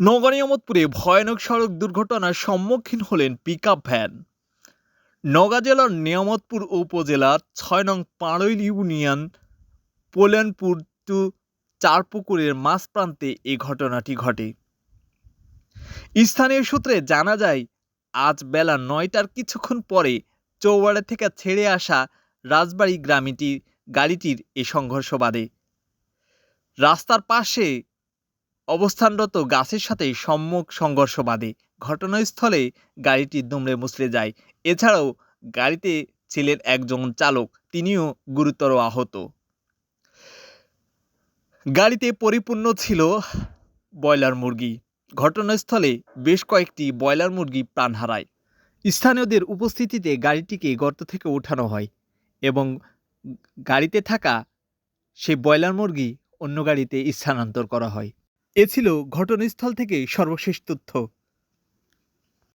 নওগাঁ নিয়ামতপুরে ভয়ানক সড়ক দুর্ঘটনার সম্মুখীন হলেন পিকআপ ভ্যান নওগাঁ জেলার নিয়ামতপুর উপজেলার ছয় নং পাড়ইল ইউনিয়ন পোলেনপুর টু চারপুকুরের মাঝ প্রান্তে এ ঘটনাটি ঘটে। স্থানীয় সূত্রে জানা যায়, আজ বেলা নয়টার কিছুক্ষণ পরে চৌবাড়া থেকে ছেড়ে আসা রাজবাড়ী গ্রামীটি গাড়িটির এ সংঘর্ষ বাধে। রাস্তার পাশে অবস্থানরত গাছের সাথে সম্মুখ সংঘর্ষ বাঁধে ঘটনাস্থলে গাড়িটি দুমড়ে মুচড়ে যায়। এছাড়াও গাড়িতে ছিলেন একজন চালক, তিনিও গুরুতর আহত। গাড়িতে পরিপূর্ণ ছিল ব্রয়লার মুরগি। ঘটনাস্থলে বেশ কয়েকটি ব্রয়লার মুরগি প্রাণ হারায়। স্থানীয়দের উপস্থিতিতে গাড়িটিকে গর্ত থেকে ওঠানো হয় এবং গাড়িতে থাকা সেই ব্রয়লার মুরগি অন্য গাড়িতে স্থানান্তর করা হয়। এ ছিল ঘটনাস্থল থেকে সর্বশেষ তথ্য।